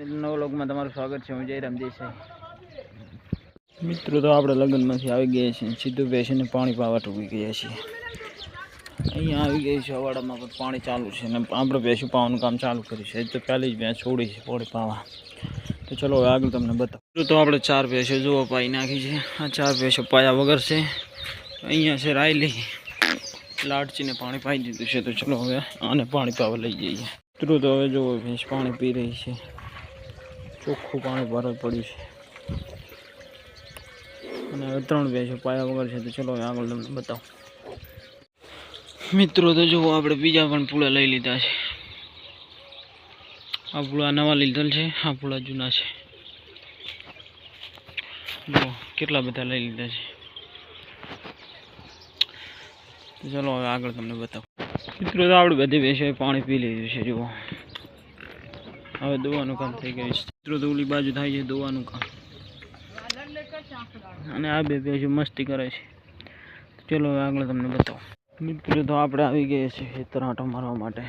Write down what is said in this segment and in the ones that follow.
નવ લોકમાં તમારું સ્વાગત છે. હું જયરામ દેસાઈ મિત્રો, તો આપણે લગ્નમાંથી આવી ગયા છીએ. સીધું બેસીને પાણી પાવા ટૂંકી ગયા છીએ. અહીંયા આવી ગઈ છે અવાડામાં, પણ પાણી ચાલુ છે ને આપણે ભેંસું પાવાનું કામ ચાલુ કર્યું છે. તો પહેલી જ ભેંસ છોડી છે પોળી પાવા. તો ચલો, હવે આગળ તમને બતાવું. તો આપણે ચાર ભેંસો જુઓ, પાઈ નાખી છે. આ ચાર ભેંસો પાયા વગર છે. અહીંયા છે રાયલી. લાડચીને પાણી પાઈ દીધું છે. તો ચલો, હવે આને પાણી પાવા લઈ જઈએ. મિત્રો, તો હવે જુઓ, ભેંસ પાણી પી રહી છે. ચોખ્ખું પાણી ભરત પડ્યું છે. અને ત્રણ બે છે, પાયા વગર છે, તો ચલો આગળ તમને બતાવું. મિત્રો, તો જુઓ આપણે બીજા પણ પૂળા લઈ લીધા છે. આ પૂળા નવા લીધેલ છે, આ પૂળા જૂના છે. જુઓ, કેટલા બધા લઈ લીધા છે. ચલો હવે આગળ તમને બતાવું. મિત્રો, તો આપણે બધી ભેંસોએ પાણી પી લીધું છે, જુઓ. હવે દોવાનું કામ થઈ ગયું છે. મિત્રો તો ઓલી બાજુ થાય છે દોવાનું કામ. અને આ બે ભેંસો મસ્તી કરે છે. ચલો આગળ તમને બતાવો. મિત્રો, તો આપણે આવી ગયા છીએ ખેતર મારવા માટે.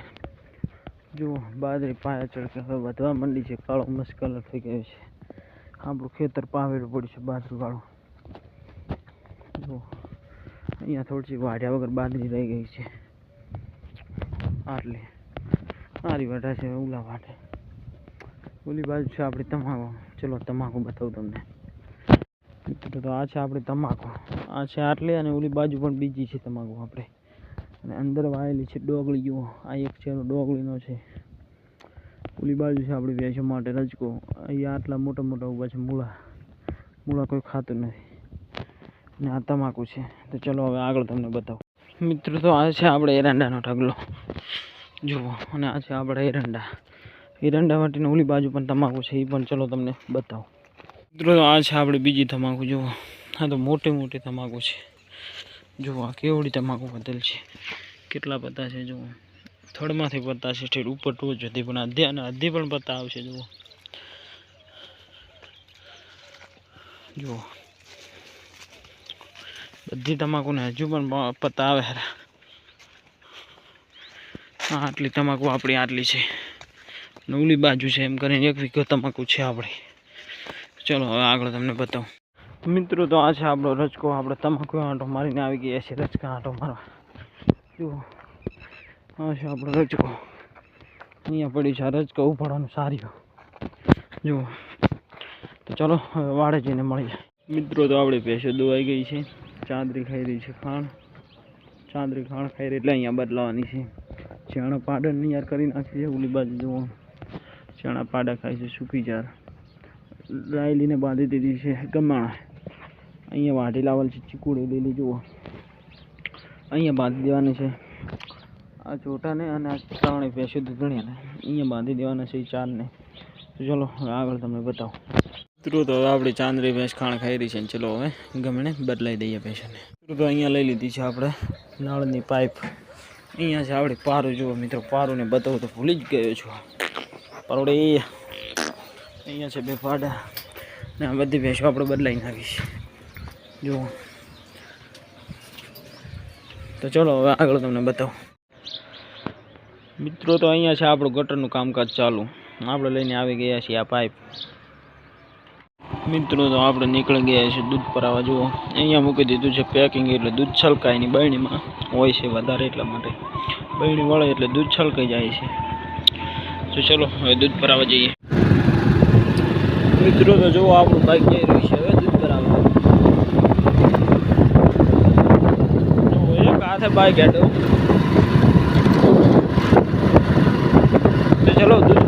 જુઓ બાજરી પાયા ચડકે, હવે વધવા માંડી છે. કાળો મસ્ત કલર થઈ ગયો છે. આપણું ખેતર પાવેલું પડ્યું છે બાજરીવાળું જુઓ અહીંયા થોડી વાઢ્યા વગર બાજરી રહી ગઈ છે. આટલી. સારી વાઢા છે, ઉલા વાઢે. ઓલી બાજુ છે આપણી તમાકુ. ચલો, તમાકુ બતાવું તમને. મિત્રો તો આ છે આપણી તમાકુ. આ છે આટલી અને ઓલી બાજુ પણ બીજી છે તમાકુ આપણે. અને અંદર વાયેલી છે ડોગળીઓ. આ એક છે ડોગળીનો છે. ઓલી બાજુ છે આપણી વેચવા માટે રજકો. અહીંયા આટલા મોટા મોટા ઊભા છે મૂળા. મૂળા કોઈ ખાતું નથી. અને આ તમાકુ છે. તો ચલો હવે આગળ તમને બતાવું. મિત્રો, તો આ છે આપણે એરંડાનો ઢગલો. જુઓ, અને આ છે આપણે એરંડા. એરંડા માટેની ઓલી બાજુ પણ તમાકુ છે એ પણ ચલો તમને બતાવો. મિત્રો, આ છે આપણે બીજી તમાકુ, જુઓ. આ તો મોટી મોટી તમાકુ છે. જુઓ, આ કેવડી તમાકુ બદલ છે. કેટલા પત્તા છે, જુઓ. થડમાંથી પત્તા છે ઠેર ઉપર ટોચ હતી પણ અધ્યા અને અધી પણ પત્તા આવશે, જુઓ. જુઓ. બધી તમાકુને હજુ પણ પત્તા આવે. હા, આટલી તમાકુ આપણી આટલી છે. ને ઓલી બાજુ છે એમ કરીને એક વીઘો તમાકુ છે આપણે. ચલો, હવે આગળ તમને બતાવું. મિત્રો, તો આ છે આપણો રચકો આપણે તમાકુ આંટો મારીને આવી ગયા છે રચકા આંટો મારવા. જુઓ, આ છે આપણો રચકો અહીંયા પડી છે આ રચકો ઉપાડવાનું સારી જુઓ, તો ચલો, હવે વાડે જઈને મળીએ મિત્રો, તો આપણે ભેંસો દોવાઈ ગઈ છે. ચાંદરી ખાઈ રહી છે ખાણ. ચાંદરી ખાણ ખાઈ રહી એટલે અહીંયા બદલાવાની છે. ચણા પાડન નિયાર કરી નાખી છે ઓલી બાજુ જુઓ. ચણા પાડા ખાય છે, સૂકી જાર રાયલીને બાંધી દીધી છે, ગમાણા. અહીંયા વાઢી લાવેલ છે, ચીકુડી લીલી, જુઓ. અહીંયા બાંધી દેવાની છે. આ ચોટાને અને આ ત્રણે ભેંસો દૂધણીયાને. અહીંયા બાંધી દેવાના છે એ ચારને. ચલો, આગળ તમને બતાવો. મિત્રો, તો હવે આપણી ચાંદરી ભેંસ ખાણ ખાઈ રહી છે ને ચલો હવે ગમણે બદલાઈ દઈએ ભેંસને. મિત્રો, તો અહીંયા લઈ લીધી છે આપણે નળની પાઇપ. અહીંયા છે આપણે પારું, જુઓ મિત્રો, પારુંને બતાવું તો ભૂલી જ ગયો છું. પરોડે અહીંયા છે બે પાડા ને આ બધી ભેંસો આપણે બદલાઈ નાખીશ. જુઓ. તો ચલો હવે આગળ તમને બતાવું. મિત્રો તો અહીંયા છે આપણું ગટરનું કામકાજ ચાલુ. આપણે લઈને આવી ગયા છીએ આ પાઇપ. મિત્રો તો આપણે નીકળી ગયા છીએ દૂધ ભરાવા. જુઓ. અહીંયા મૂકી દીધું છે પેકિંગ એટલે દૂધ છલકાય નહીં બરણીમાં. હોય છે વધારે એટલા માટે. બહેણી વળે એટલે દૂધ છલકાઈ જાય છે. તો ચલો, હવે દૂધ ભરાવા જઈએ. મિત્રો, તો જુઓ, આપણું બાઇક જઈ રહ્યું છે હવે દૂધ ભરાવા. એક હાથે બાઇક હેડો તો ચલો, દૂધ